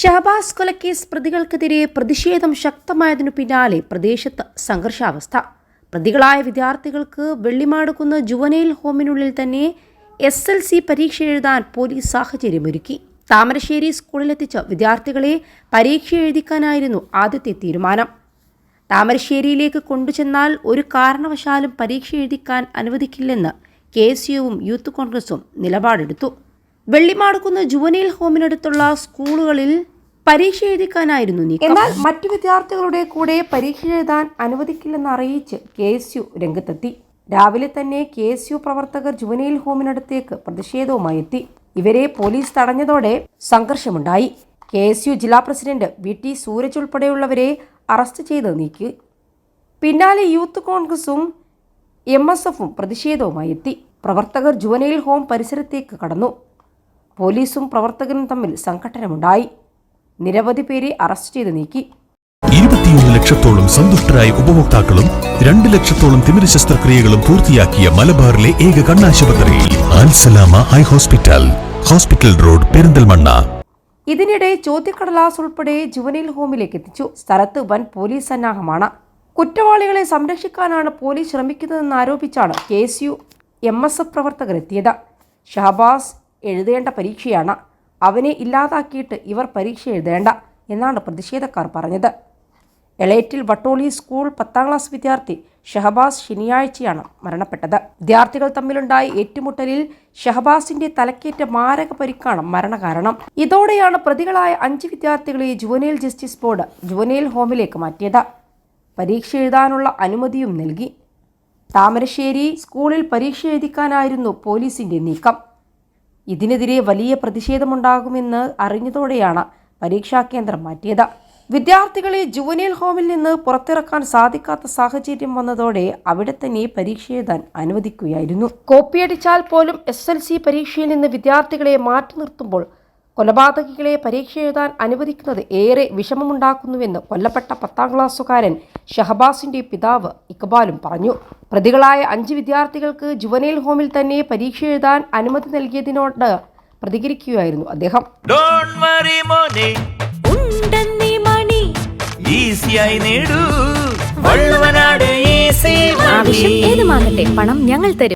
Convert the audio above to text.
ഷഹബാസ് കൊലക്കേസ് പ്രതികൾക്കെതിരെ പ്രതിഷേധം ശക്തമായതിനു പിന്നാലെ പ്രദേശത്ത് സംഘർഷാവസ്ഥ. പ്രതികളായ വിദ്യാർത്ഥികൾക്ക് വെള്ളിമാടുകുന്ന് ജുവനൈൽ ഹോമിനുള്ളിൽ തന്നെ എസ് എൽ സി പരീക്ഷ എഴുതാൻ പോലീസ് സാഹചര്യമൊരുക്കി. താമരശ്ശേരി സ്കൂളിലെത്തിച്ച വിദ്യാർത്ഥികളെ പരീക്ഷ എഴുതിക്കാനായിരുന്നു ആദ്യത്തെ തീരുമാനം. താമരശ്ശേരിയിലേക്ക് കൊണ്ടുചെന്നാൽ ഒരു കാരണവശാലും പരീക്ഷ എഴുതിക്കാൻ അനുവദിക്കില്ലെന്ന് കെ യുവും യൂത്ത് കോൺഗ്രസും നിലപാടെടുത്തു. വെള്ളിമാടുകുന്ന് ജുവനൈൽ ഹോമിനടുത്തുള്ള സ്കൂളുകളിൽ പരീക്ഷ എഴുതിക്കാനായിരുന്നു നീക്കം. എന്നാൽ മറ്റു വിദ്യാർത്ഥികളുടെ കൂടെ പരീക്ഷ എഴുതാൻ അനുവദിക്കില്ലെന്ന് അറിയിച്ച് കെ എസ് യു രംഗത്തെത്തി. രാവിലെ തന്നെ കെ എസ് യു പ്രവർത്തകർ ജുവനൈൽ ഹോമിനടുത്തേക്ക് പ്രതിഷേധവുമായി എത്തി. ഇവരെ പോലീസ് തടഞ്ഞതോടെ സംഘർഷമുണ്ടായി. കെ എസ് യു ജില്ലാ പ്രസിഡന്റ് വി ടി സൂരജ് ഉൾപ്പെടെയുള്ളവരെ അറസ്റ്റ് ചെയ്ത് നീക്കി. പിന്നാലെ യൂത്ത് കോൺഗ്രസും എം എസ് എഫും പ്രതിഷേധവുമായി എത്തി. പ്രവർത്തകർ ജുവനൈൽ ഹോം പരിസരത്തേക്ക് കടന്നു. പോലീസും പ്രവർത്തകരും തമ്മിൽ സംഘട്ടനമുണ്ടായി. നിരവധി പേരെ അറസ്റ്റ് ചെയ്ത് നീക്കി. ഇരുപത്തിയൊന്ന് ലക്ഷത്തോളം സന്തുഷ്ടരായ ഉപഭോക്താക്കളും രണ്ട് ലക്ഷത്തോളം തിമിര ശസ്ത്രക്രിയകളും പൂർത്തിയാക്കിയ മലബാറിലെ ഏക കണ്ണാശുപത്രി Al Salama eye hospital hospital road Perinthalmanna. ഇതിനിടെ ചോദ്യക്കടലാസ് ഉൾപ്പെടെ ജുവനൈൽ ഹോമിലേക്ക് എത്തിച്ചു. സ്ഥലത്ത് വൻ പോലീസ് സന്നാഹമാണ്. കുറ്റവാളികളെ സംരക്ഷിക്കാനാണ് പോലീസ് ശ്രമിക്കുന്നതെന്ന് ആരോപിച്ചാണ് K S U M S F പ്രവർത്തകരെത്തിയത്. Shahabas എഴുതേണ്ട പരീക്ഷയാണ്. അവനെ ഇല്ലാതാക്കിയിട്ട് ഇവർ പരീക്ഷ എഴുതേണ്ട എന്നാണ് പ്രതിഷേധക്കാർ പറഞ്ഞത്. എളേറ്റിൽ വട്ടോളി സ്കൂൾ പത്താം ക്ലാസ് വിദ്യാർത്ഥി ഷഹബാസ് ശനിയാഴ്ചയാണ് മരണപ്പെട്ടത്. വിദ്യാർത്ഥികൾ തമ്മിലുണ്ടായ ഏറ്റുമുട്ടലിൽ ഷഹബാസിന്റെ തലക്കേറ്റ മാരക പരിക്കാണ് മരണകാരണം. ഇതോടെയാണ് പ്രതികളായ അഞ്ച് വിദ്യാർത്ഥികളെ ജുവനൈൽ ജസ്റ്റിസ് ബോർഡ് ജുവനൈൽ ഹോമിലേക്ക് മാറ്റിയത്. പരീക്ഷ എഴുതാനുള്ള അനുമതിയും നൽകി. താമരശ്ശേരി സ്കൂളിൽ പരീക്ഷ എഴുതിക്കാനായിരുന്നു പോലീസിന്റെ നീക്കം. ഇതിനെതിരെ വലിയ പ്രതിഷേധമുണ്ടാകുമെന്ന് അറിഞ്ഞതോടെയാണ് പരീക്ഷാ കേന്ദ്രം മാറ്റിയത്. വിദ്യാർത്ഥികളെ ജുവനിയൽ ഹോമിൽ നിന്ന് പുറത്തിറക്കാൻ സാധിക്കാത്ത സാഹചര്യം വന്നതോടെ അവിടെ തന്നെ പരീക്ഷ എഴുതാൻ അനുവദിക്കുകയായിരുന്നു. കോപ്പിയടിച്ചാൽ പോലും എസ് എൽ സി പരീക്ഷയിൽ നിന്ന് വിദ്യാർത്ഥികളെ മാറ്റി നിർത്തുമ്പോൾ കൊലപാതകികളെ പരീക്ഷ എഴുതാൻ അനുവദിക്കുന്നത് ഏറെ വിഷമമുണ്ടാക്കുന്നുവെന്ന് കൊല്ലപ്പെട്ട പത്താം ക്ലാസ്സുകാരൻ ഷഹബാസിന്റെ പിതാവ് ഇക്ബാലും പറഞ്ഞു. പ്രതികളായ അഞ്ച് വിദ്യാർത്ഥികൾക്ക് ജുവനൈൽ ഹോമിൽ തന്നെ പരീക്ഷ എഴുതാൻ അനുമതി നൽകിയതിനോട് പ്രതികരിക്കുകയായിരുന്നു അദ്ദേഹം. ഡോണ്ട് വറി മോനെ. ഉണ്ടെന്നീ മണി. ഈസിയായി നേടൂ. വള്ളുവനാട് ഈസി ആവശ്യം ഏതുമാകട്ടെ പണം ഞങ്ങൾ തരും.